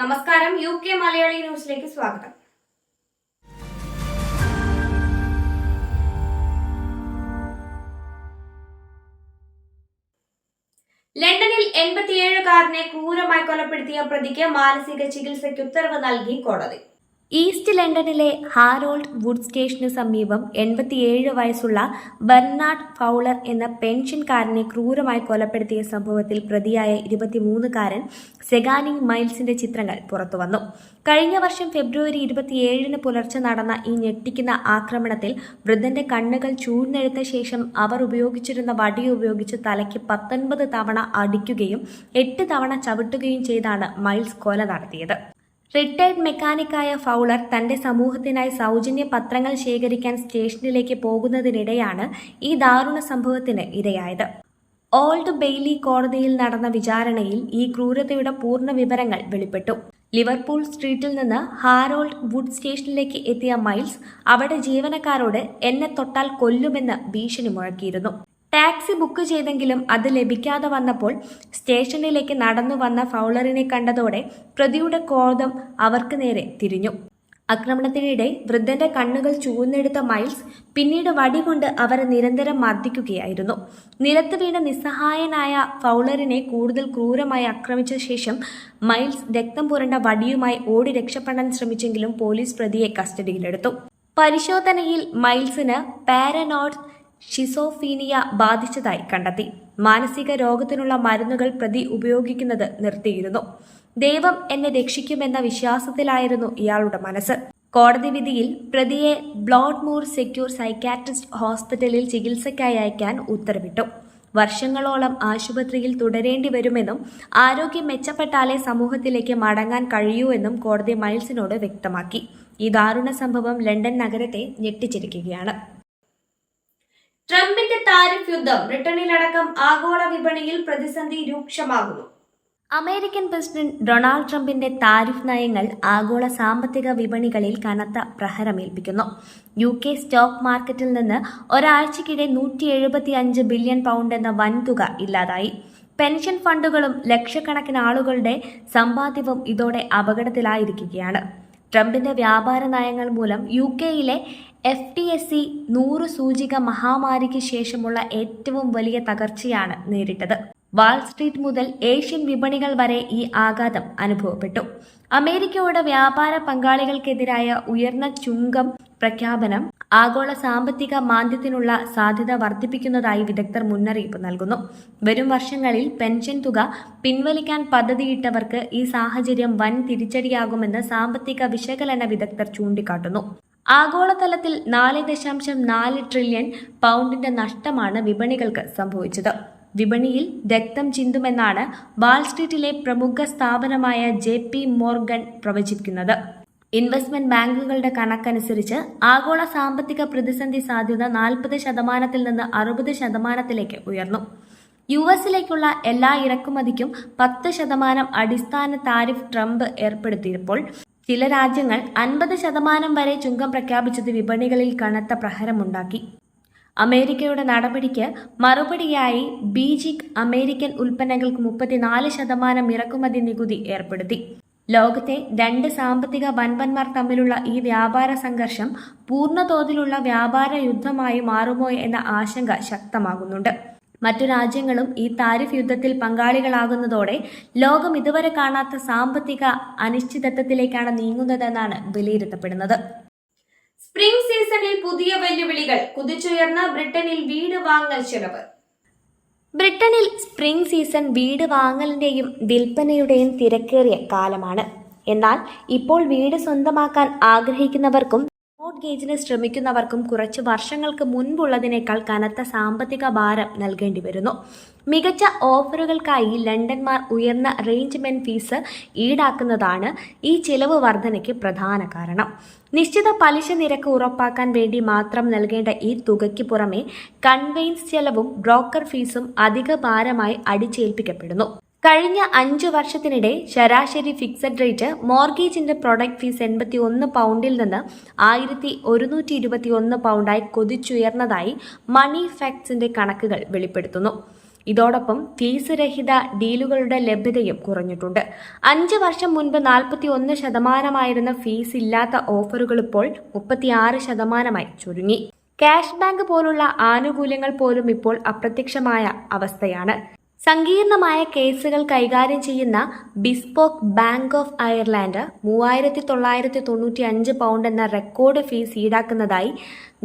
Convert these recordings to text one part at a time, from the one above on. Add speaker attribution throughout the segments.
Speaker 1: നമസ്കാരം U K Malayali ന്യൂസിലേക്ക് സ്വാഗതം. ലണ്ടനിൽ എൺപത്തിയേഴുകാരനെ ക്രൂരമായി കൊലപ്പെടുത്തിയ പ്രതിക്ക് മാനസിക ചികിത്സയ്ക്ക് ഉത്തരവ് നൽകി കോടതി. ഈസ്റ്റ് ലണ്ടനിലെ ഹാരോൾഡ് വുഡ് സ്റ്റേഷന് സമീപം എൺപത്തിയേഴ് വയസ്സുള്ള ബെർണാഡ് ഫൗളർ എന്ന പെൻഷൻകാരനെ ക്രൂരമായി കൊലപ്പെടുത്തിയ സംഭവത്തിൽ പ്രതിയായ ഇരുപത്തിമൂന്നുകാരൻ സെഗാനി മൈൽസിന്റെ ചിത്രങ്ങൾ പുറത്തുവന്നു. കഴിഞ്ഞ വർഷം ഫെബ്രുവരി ഇരുപത്തിയേഴിന് പുലർച്ചെ നടന്ന ഈ ഞെട്ടിക്കുന്ന ആക്രമണത്തിൽ വൃദ്ധന്റെ കണ്ണുകൾ ചൂഴ്ന്നെടുത്ത ശേഷം അവർ ഉപയോഗിച്ചിരുന്ന വടി ഉപയോഗിച്ച് തലയ്ക്ക് പത്തൊൻപത് തവണ അടിക്കുകയും എട്ട് തവണ ചവിട്ടുകയും ചെയ്താണ് മൈൽസ് കൊല നടത്തിയത്. റിട്ടയർഡ് മെക്കാനിക്കായ ഫൗളർ തന്റെ സമൂഹത്തിനായി സൗജന്യ പത്രങ്ങൾ ശേഖരിക്കാൻ സ്റ്റേഷനിലേക്ക് പോകുന്നതിനിടെയാണ് ഈ ദാരുണ സംഭവത്തിന് ഇരയായത്. ഓൾഡ് ബെയ്ലി കോടതിയിൽ നടന്ന വിചാരണയിൽ ഈ ക്രൂരതയുടെ പൂർണ വിവരങ്ങൾ വെളിപ്പെട്ടു. ലിവർപൂൾ സ്ട്രീറ്റിൽ നിന്ന് ഹാരോൾഡ് വുഡ് സ്റ്റേഷനിലേക്ക് എത്തിയ മൈൽസ് അവിടെ ജീവനക്കാരോട് എന്നെ തൊട്ടാൽ കൊല്ലുമെന്ന് ഭീഷണി മുഴക്കിയിരുന്നു. ടാക്സി ബുക്ക് ചെയ്തെങ്കിലും അത് ലഭിക്കാതെ വന്നപ്പോൾ സ്റ്റേഷനിലേക്ക് നടന്നു വന്ന ഫൗളറിനെ കണ്ടതോടെ പ്രതിയുടെ ക്രോധം അവർക്ക് നേരെ തിരിഞ്ഞു. ആക്രമണത്തിനിടെ വൃദ്ധന്റെ കണ്ണുകൾ ചൂഴ്ന്നെടുത്ത മൈൽസ് പിന്നീട് വടികൊണ്ട് അവരെ നിരന്തരം മർദ്ദിക്കുകയായിരുന്നു. നിലത്ത് വീണ നിസ്സഹായനായ ഫൗളറിനെ കൂടുതൽ ക്രൂരമായി ആക്രമിച്ച ശേഷം മൈൽസ് രക്തം പുരണ്ട വടിയുമായി ഓടി രക്ഷപ്പെടാൻ ശ്രമിച്ചെങ്കിലും പോലീസ് പ്രതിയെ കസ്റ്റഡിയിലെടുത്തു. പരിശോധനയിൽ മൈൽസിന് പാരനോഡ് ഷിസോഫീനിയ ബാധിച്ചതായി കണ്ടെത്തി. മാനസിക രോഗത്തിനുള്ള മരുന്നുകൾ പ്രതി ഉപയോഗിക്കുന്നത് നിർത്തിയിരുന്നു. ദൈവം എന്നെ രക്ഷിക്കുമെന്ന വിശ്വാസത്തിലായിരുന്നു ഇയാളുടെ മനസ്സ്. കോടതി വിധിയിൽ പ്രതിയെ ബ്ലോഡ്മൂർ സെക്യൂർ സൈക്കാട്രിസ്റ്റ് ഹോസ്പിറ്റലിൽ ചികിത്സയ്ക്കായി അയക്കാൻ ഉത്തരവിട്ടു. വർഷങ്ങളോളം ആശുപത്രിയിൽ തുടരേണ്ടി വരുമെന്നും ആരോഗ്യം മെച്ചപ്പെട്ടാലേ സമൂഹത്തിലേക്ക് മടങ്ങാൻ കഴിയൂ എന്നും കോടതി മൈൽസിനോട് വ്യക്തമാക്കി. ഈ ദാരുണ സംഭവം ലണ്ടൻ നഗരത്തെ ഞെട്ടിച്ചിരിക്കുകയാണ്. ട്രംപിന്റെ താരിഫ് യുദ്ധം ബ്രിട്ടനിലടക്കം ആഗോള വിപണിയിൽ പ്രതിസന്ധി രൂക്ഷമാകുന്നു. അമേരിക്കൻ പ്രസിഡന്റ് ഡൊണാൾഡ് ട്രംപിന്റെ താരിഫ് നയങ്ങൾ ആഗോള സാമ്പത്തിക വിപണികളിൽ കനത്ത പ്രഹരമേൽപ്പിക്കുന്നു. യു കെ സ്റ്റോക്ക് മാർക്കറ്റിൽ നിന്ന് ഒരാഴ്ചക്കിടെ നൂറ്റി എഴുപത്തി അഞ്ച് ബില്യൺ പൗണ്ട് എന്ന വൻതുക ഇല്ലാതായി. പെൻഷൻ ഫണ്ടുകളും ലക്ഷക്കണക്കിന് ആളുകളുടെ സമ്പാദ്യവും ഇതോടെ അപകടത്തിലായിരിക്കുകയാണ്. ട്രംപിന്റെ വ്യാപാര നയങ്ങൾ മൂലം യു കെയിലെ എഫ് ടി എസ് സി നൂറ് സൂചിക മഹാമാരിക്ക് ശേഷമുള്ള ഏറ്റവും വലിയ തകർച്ചയാണ് നേരിട്ടത്. വാൾസ്ട്രീറ്റ് മുതൽ ഏഷ്യൻ വിപണികൾ വരെ ഈ ആഘാതം അനുഭവപ്പെട്ടു. അമേരിക്കയുടെ വ്യാപാര പങ്കാളികൾക്കെതിരായ ഉയർന്ന ചുങ്കം പ്രഖ്യാപനം ആഗോള സാമ്പത്തിക മാന്ദ്യത്തിനുള്ള സാധ്യത വർദ്ധിപ്പിക്കുന്നതായി വിദഗ്ധർ മുന്നറിയിപ്പ് നൽകുന്നു. വരും വർഷങ്ങളിൽ പെൻഷൻ തുക പിൻവലിക്കാൻ പദ്ധതിയിട്ടവർക്ക് ഈ സാഹചര്യം വൻ തിരിച്ചടിയാകുമെന്ന് സാമ്പത്തിക വിശകലന വിദഗ്ധർ ചൂണ്ടിക്കാട്ടുന്നു. ആഗോളതലത്തിൽ നാല് ദശാംശം നാല് ട്രില്യൺ പൗണ്ടിന്റെ നഷ്ടമാണ് വിപണികൾക്ക് സംഭവിച്ചത്. വിപണിയിൽ രക്തം ചിന്തുമെന്നാണ് വാൾസ്ട്രീറ്റിലെ പ്രമുഖ സ്ഥാപനമായ ജെ പി മോർഗൻ പ്രവചിക്കുന്നത് ഇൻവെസ്റ്റ്മെന്റ് ബാങ്കുകളുടെ കണക്കനുസരിച്ച് ആഗോള സാമ്പത്തിക പ്രതിസന്ധി സാധ്യത നാൽപ്പത് ശതമാനത്തിൽ നിന്ന് അറുപത് ശതമാനത്തിലേക്ക് ഉയർന്നു. യു എസിലേക്കുള്ള എല്ലാ ഇറക്കുമതിക്കും പത്ത് ശതമാനം അടിസ്ഥാന താരിഫ് ട്രംപ് ഏർപ്പെടുത്തിയപ്പോൾ ചില രാജ്യങ്ങൾ അൻപത് ശതമാനം വരെ ചുങ്കം പ്രഖ്യാപിച്ചത് വിപണികളിൽ കനത്ത പ്രഹരമുണ്ടാക്കി. അമേരിക്കയുടെ നടപടിക്ക് മറുപടിയായി ബീജിക് അമേരിക്കൻ ഉൽപ്പന്നങ്ങൾക്ക് മുപ്പത്തിനാല് ശതമാനം ഇറക്കുമതി നികുതി ഏർപ്പെടുത്തി. ലോകത്തെ രണ്ട് സാമ്പത്തിക വൻപന്മാർ തമ്മിലുള്ള ഈ വ്യാപാര സംഘർഷം പൂർണതോതിലുള്ള വ്യാപാര യുദ്ധമായി മാറുമോ എന്ന ആശങ്ക ശക്തമാകുന്നുണ്ട്. മറ്റു രാജ്യങ്ങളും ഈ താരിഫ് യുദ്ധത്തിൽ പങ്കാളികളാകുന്നതോടെ ലോകം ഇതുവരെ കാണാത്ത സാമ്പത്തിക അനിശ്ചിതത്വത്തിലേക്കാണ് നീങ്ങുന്നതെന്നാണ് വിലയിരുത്തപ്പെടുന്നത്. സ്പ്രിംഗ് സീസണിൽ പുതിയ വെല്ലുവിളികൾ. കുതിച്ചുയർന്ന ബ്രിട്ടനിൽ വീട് വാങ്ങൽ ചെലവ്. ബ്രിട്ടനിൽ സ്പ്രിംഗ് സീസൺ വീട് വാങ്ങലിന്റെയും വിൽപ്പനയുടെയും തിരക്കേറിയ കാലമാണ്. എന്നാൽ ഇപ്പോൾ വീട് സ്വന്തമാക്കാൻ ആഗ്രഹിക്കുന്നവർക്കും മോർഗേജിന് ശ്രമിക്കുന്നവർക്കും കുറച്ച് വർഷങ്ങൾക്ക് മുൻപുള്ളതിനേക്കാൾ കനത്ത സാമ്പത്തിക ഭാരം നൽകേണ്ടി വരുന്നു മികച്ച ഓഫറുകൾക്കായി ലണ്ടന്മാർ ഉയർന്ന അറേഞ്ച്മെന്റ് ഫീസ് ഈടാക്കുന്നതാണ് ഈ ചിലവ് വർധനയ്ക്ക് പ്രധാന കാരണം. നിശ്ചിത പലിശ നിരക്ക് ഉറപ്പാക്കാൻ വേണ്ടി മാത്രം നൽകേണ്ട ഈ തുകയ്ക്ക് പുറമെ കൺവെയിൻസ് ചെലവും ബ്രോക്കർ ഫീസും അധിക ഭാരമായി അടിച്ചേൽപ്പിക്കപ്പെടുന്നു. കഴിഞ്ഞ അഞ്ചു വർഷത്തിനിടെ ശരാശരി ഫിക്സഡ് റേറ്റ് മോർഗേജിന്റെ പ്രൊഡക്റ്റ് ഫീസ് എൺപത്തി ഒന്ന് പൗണ്ടിൽ നിന്ന് ആയിരത്തി ഒരുന്നൂറ്റി ഇരുപത്തി ഒന്ന് പൗണ്ടായി കൊതിച്ചുയർന്നതായി മണി ഫാക്ട്സിന്റെ കണക്കുകൾ വെളിപ്പെടുത്തുന്നു. ഇതോടൊപ്പം ഫീസ് രഹിത ഡീലുകളുടെ ലഭ്യതയും കുറഞ്ഞിട്ടുണ്ട്. അഞ്ച് വർഷം മുൻപ് നാൽപ്പത്തി ഒന്ന് ശതമാനമായിരുന്ന ഫീസ് ഇല്ലാത്ത ഓഫറുകൾ ഇപ്പോൾ മുപ്പത്തിയാറ് ശതമാനമായി ചുരുങ്ങി. ക്യാഷ് ബാങ്ക് പോലുള്ള ആനുകൂല്യങ്ങൾ പോലും ഇപ്പോൾ അപ്രത്യക്ഷമായ അവസ്ഥയാണ്. സങ്കീർണമായ കേസുകൾ കൈകാര്യം ചെയ്യുന്ന ബിസ്പോക്ക് ബാങ്ക് ഓഫ് അയർലാൻഡ് മൂവായിരത്തി തൊള്ളായിരത്തി തൊണ്ണൂറ്റി അഞ്ച് പൗണ്ട് എന്ന റെക്കോർഡ് ഫീസ് ഈടാക്കുന്നതായി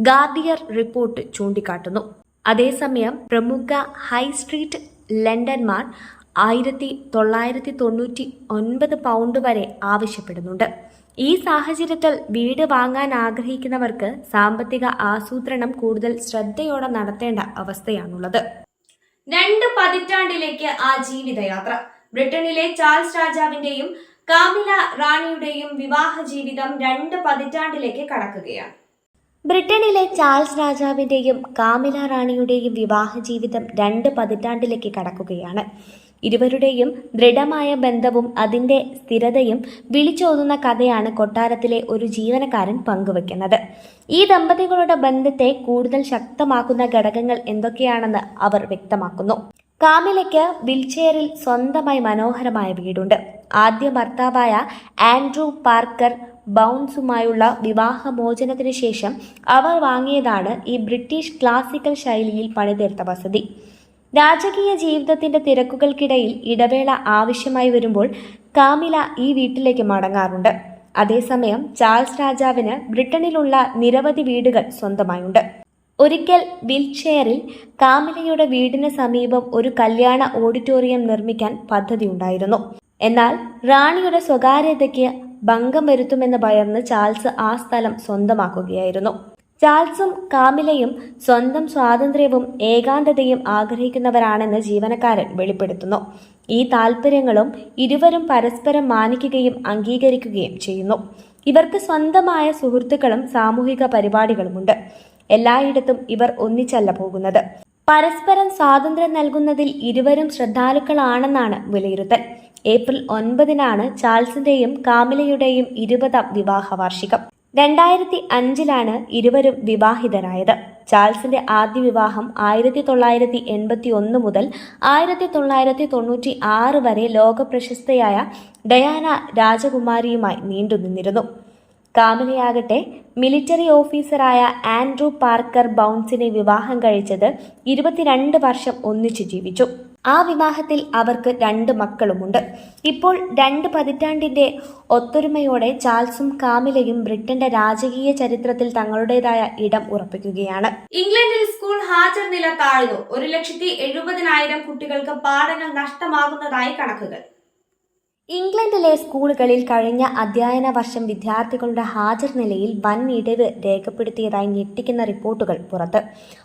Speaker 1: ഗാർഡിയർ റിപ്പോർട്ട് ചൂണ്ടിക്കാട്ടുന്നു അതേസമയം പ്രമുഖ ഹൈ സ്ട്രീറ്റ് ലണ്ടന്മാർ ആയിരത്തി തൊള്ളായിരത്തി തൊണ്ണൂറ്റി ഒൻപത് പൗണ്ട് വരെ ആവശ്യപ്പെടുന്നുണ്ട്. ഈ സാഹചര്യത്തിൽ വീട് വാങ്ങാൻ ആഗ്രഹിക്കുന്നവർക്ക് സാമ്പത്തിക ആസൂത്രണം കൂടുതൽ ശ്രദ്ധയോടെ നടത്തേണ്ട അവസ്ഥയാണുള്ളത്. രണ്ട് പതിറ്റാണ്ടിലേക്ക് ആ ജീവിതയാത്ര. ബ്രിട്ടനിലെ ചാൾസ് രാജാവിന്റെയും കാമില റാണിയുടെയും വിവാഹ ജീവിതം രണ്ട് പതിറ്റാണ്ടിലേക്ക് കടക്കുകയാണ്. ബ്രിട്ടനിലെ ചാൾസ് രാജാവിന്റെയും കാമില റാണിയുടെയും വിവാഹ ജീവിതം രണ്ട് പതിറ്റാണ്ടിലേക്ക് കടക്കുകയാണ്. ഇരുവരുടെയും ദൃഢമായ ബന്ധവും അതിന്റെ സ്ഥിരതയും വിളിച്ചോതുന്ന കഥയാണ് കൊട്ടാരത്തിലെ ഒരു ജീവനക്കാരൻ പങ്കുവെക്കുന്നത്. ഈ ദമ്പതികളുടെ ബന്ധത്തെ കൂടുതൽ ശക്തമാക്കുന്ന ഘടകങ്ങൾ എന്തൊക്കെയാണെന്ന് അവർ വ്യക്തമാക്കുന്നു. കാമിലയ്ക്ക് വിൽചെയറിൽ സ്വന്തമായി മനോഹരമായ വീടുണ്ട്. ആദ്യ ഭർത്താവായ ആൻഡ്രൂ പാർക്കർ ബൗൺസുമായുള്ള വിവാഹമോചനത്തിനു ശേഷം അവർ വാങ്ങിയതാണ് ഈ ബ്രിട്ടീഷ് ക്ലാസിക്കൽ ശൈലിയിൽ പണിതീർത്ത വസതി. രാജകീയ ജീവിതത്തിന്റെ തിരക്കുകൾക്കിടയിൽ ഇടവേള ആവശ്യമായി വരുമ്പോൾ കാമില ഈ വീട്ടിലേക്ക് മടങ്ങാറുണ്ട്. അതേസമയം ചാൾസ് രാജാവിന് ബ്രിട്ടനിലുള്ള നിരവധി വീടുകൾ സ്വന്തമായുണ്ട്. ഒരിക്കൽ വിൽചെയറിൽ കാമിലയുടെ വീടിന് സമീപം ഒരു കല്യാണ ഓഡിറ്റോറിയം നിർമ്മിക്കാൻ പദ്ധതിയുണ്ടായിരുന്നു എന്നാൽ റാണിയുടെ സ്വകാര്യതയ്ക്ക് ഭംഗം വരുത്തുമെന്ന് ഭയന്ന് ചാൾസ് ആ സ്ഥലം സ്വന്തമാക്കുകയായിരുന്നു. ചാൾസും കാമിലയും സ്വന്തം സ്വാതന്ത്ര്യവും ഏകാന്തതയും ആഗ്രഹിക്കുന്നവരാണെന്ന് ജീവനക്കാരൻ വെളിപ്പെടുത്തുന്നു. ഈ താൽപ്പര്യങ്ങളും ഇരുവരും പരസ്പരം മാനിക്കുകയും അംഗീകരിക്കുകയും ചെയ്യുന്നു. ഇവർക്ക് സ്വന്തമായ സുഹൃത്തുക്കളും സാമൂഹിക പരിപാടികളുമുണ്ട്. എല്ലായിടത്തും ഇവർ ഒന്നിച്ചല്ല പോകുന്നത്. പരസ്പരം സ്വാതന്ത്ര്യം നൽകുന്നതിൽ ഇരുവരും ശ്രദ്ധാലുക്കളാണെന്നാണ് വിലയിരുത്തൽ. ഏപ്രിൽ ഒൻപതിനാണ് ചാൾസിന്റെയും കാമിലയുടെയും ഇരുപതാം വിവാഹ വാർഷികം രണ്ടായിരത്തി അഞ്ചിലാണ് ഇരുവരും വിവാഹിതരായത്. ചാൾസിന്റെ ആദ്യ വിവാഹം ആയിരത്തി തൊള്ളായിരത്തി എൺപത്തി ഒന്ന് മുതൽ ആയിരത്തി തൊള്ളായിരത്തി തൊണ്ണൂറ്റി ആറ് വരെ ലോകപ്രശസ്തയായ ഡയാന രാജകുമാരിയുമായി നീണ്ടുനിന്നിരുന്നു കാമിലയാകട്ടെ മിലിറ്ററി ഓഫീസറായ ആൻഡ്രൂ പാർക്കർ ബൗൺസിനെ വിവാഹം കഴിച്ചത് ഇരുപത്തിരണ്ട് വർഷം ഒന്നിച്ചു ജീവിച്ചു. ആ വിവാഹത്തിൽ അവർക്ക് രണ്ട് മക്കളുമുണ്ട്. ഇപ്പോൾ രണ്ട് പതിറ്റാണ്ടിന്റെ ഒത്തൊരുമയോടെ ചാൾസും കാമിലയും ബ്രിട്ടന്റെ രാജകീയ ചരിത്രത്തിൽ തങ്ങളുടേതായ ഇടം ഉറപ്പിക്കുകയാണ്. ഇംഗ്ലണ്ടിൽ സ്കൂൾ ഹാജർ നില താഴ്ന്നു. ഒരു ലക്ഷത്തി എഴുപതിനായിരം കുട്ടികൾക്ക് പാഠങ്ങൾ നഷ്ടമാകുന്നതായി കണക്കുകൾ. ഇംഗ്ലണ്ടിലെ സ്കൂളുകളിൽ കഴിഞ്ഞ അധ്യയന വർഷം വിദ്യാർത്ഥികളുടെ ഹാജർ നിലയിൽ വൻ ഇടിവ് രേഖപ്പെടുത്തിയതായി ഞെട്ടിക്കുന്ന റിപ്പോർട്ടുകൾ പുറത്ത്.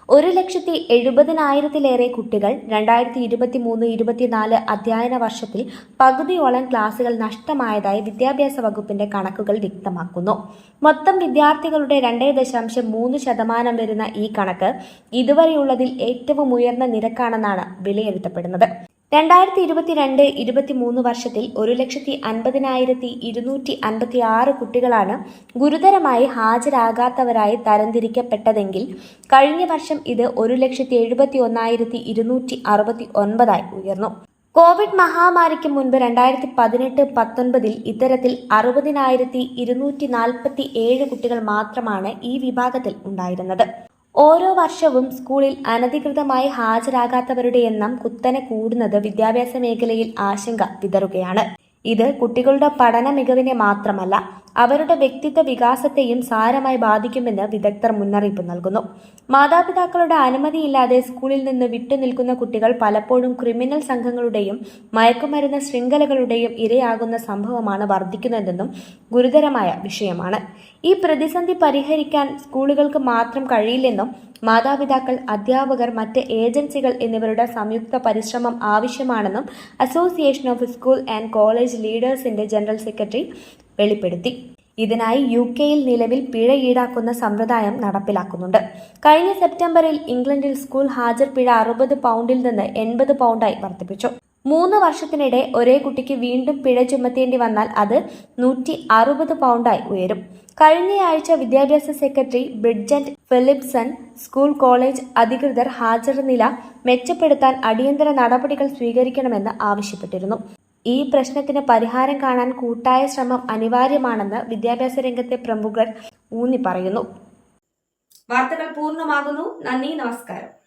Speaker 1: ഒരു ലക്ഷത്തി എഴുപതിനായിരത്തിലേറെ കുട്ടികൾ രണ്ടായിരത്തി ഇരുപത്തി മൂന്ന് ഇരുപത്തിനാല് അധ്യയന വർഷത്തിൽ പകുതിയോളം ക്ലാസുകൾ നഷ്ടമായതായി വിദ്യാഭ്യാസ വകുപ്പിന്റെ കണക്കുകൾ വ്യക്തമാക്കുന്നു. മൊത്തം വിദ്യാർത്ഥികളുടെ രണ്ടേ ദശാംശം മൂന്ന് ശതമാനം വരുന്ന ഈ കണക്ക് ഇതുവരെയുള്ളതിൽ ഏറ്റവും ഉയർന്ന നിരക്കാണെന്നാണ് വിലയിരുത്തപ്പെടുന്നത്. രണ്ടായിരത്തി ഇരുപത്തിരണ്ട് ഇരുപത്തിമൂന്ന് വർഷത്തിൽ ഒരു ലക്ഷത്തി അൻപതിനായിരത്തി ഇരുന്നൂറ്റി അൻപത്തി ആറ് കുട്ടികളാണ് ഗുരുതരമായി ഹാജരാകാത്തവരായി തരംതിരിക്കപ്പെട്ടതെങ്കിൽ കഴിഞ്ഞ വർഷം ഇത് ഒരു ലക്ഷത്തി എഴുപത്തി ഒന്നായിരത്തി ഇരുന്നൂറ്റി അറുപത്തി ഒൻപതായി ഉയർന്നു. കോവിഡ് മഹാമാരിക്ക് മുൻപ് രണ്ടായിരത്തി പതിനെട്ട് പത്തൊൻപതിൽ ഇത്തരത്തിൽ അറുപതിനായിരത്തി ഇരുന്നൂറ്റി നാൽപ്പത്തി ഏഴ് കുട്ടികൾ മാത്രമാണ് ഈ വിഭാഗത്തിൽ ഉണ്ടായിരുന്നത്. ഓരോ വർഷവും സ്കൂളിൽ അനധികൃതമായി ഹാജരാകാത്തവരുടെ എണ്ണം കുത്തനെ കൂടുന്നത് വിദ്യാഭ്യാസ മേഖലയിൽ ആശങ്ക വിതറുകയാണ് ഇത് കുട്ടികളുടെ പഠന മികവിനെ മാത്രമല്ല അവരുടെ വ്യക്തിത്വ വികാസത്തെയും സാരമായി ബാധിക്കുമെന്ന് വിദഗ്ധർ മുന്നറിയിപ്പ് നൽകുന്നു. മാതാപിതാക്കളുടെ അനുമതിയില്ലാതെ സ്കൂളിൽ നിന്ന് വിട്ടുനിൽക്കുന്ന കുട്ടികൾ പലപ്പോഴും ക്രിമിനൽ സംഘങ്ങളുടെയും മയക്കുമരുന്ന് ശൃംഖലകളുടെയും ഇരയാകുന്ന സംഭവമാണ് വർദ്ധിക്കുന്നതെന്നും ഗുരുതരമായ വിഷയമാണ്. ഈ പ്രതിസന്ധി പരിഹരിക്കാൻ സ്കൂളുകൾക്ക് മാത്രം കഴിയില്ലെന്നും മാതാപിതാക്കൾ അധ്യാപകർ മറ്റ് ഏജൻസികൾ എന്നിവരുടെ സംയുക്ത പരിശ്രമം ആവശ്യമാണെന്നും association of school and college ലീഡേഴ്സിന്റെ general secretary വെളിപ്പെടുത്തി. ഇതിനായി യു കെയിൽ നിലവിൽ പിഴ ഈടാക്കുന്ന സമ്പ്രദായം നടപ്പിലാക്കുന്നുണ്ട്. കഴിഞ്ഞ സെപ്റ്റംബറിൽ ഇംഗ്ലണ്ടിൽ സ്കൂൾ ഹാജർ പിഴ അറുപത് പൗണ്ടിൽ നിന്ന് എൺപത് പൗണ്ടായി വർദ്ധിപ്പിച്ചു. മൂന്ന് വർഷത്തിനിടെ ഒരേ കുട്ടിക്ക് വീണ്ടും പിഴ ചുമത്തേണ്ടി വന്നാൽ അത് നൂറ്റി അറുപത് പൗണ്ടായി ഉയരും. കഴിഞ്ഞയാഴ്ച വിദ്യാഭ്യാസ secretary Bridget Phillipson school college അധികൃതർ ഹാജർ നില മെച്ചപ്പെടുത്താൻ അടിയന്തര നടപടികൾ സ്വീകരിക്കണമെന്ന് ആവശ്യപ്പെട്ടിരുന്നു. ഈ പ്രശ്നത്തിന് പരിഹാരം കാണാൻ കൂട്ടായ ശ്രമം അനിവാര്യമാണെന്ന് വിദ്യാഭ്യാസ രംഗത്തെ പ്രമുഖർ ഊന്നി പറയുന്നു വാർത്തകൾ പൂർണമാകുന്നു. നന്ദി നമസ്കാരം.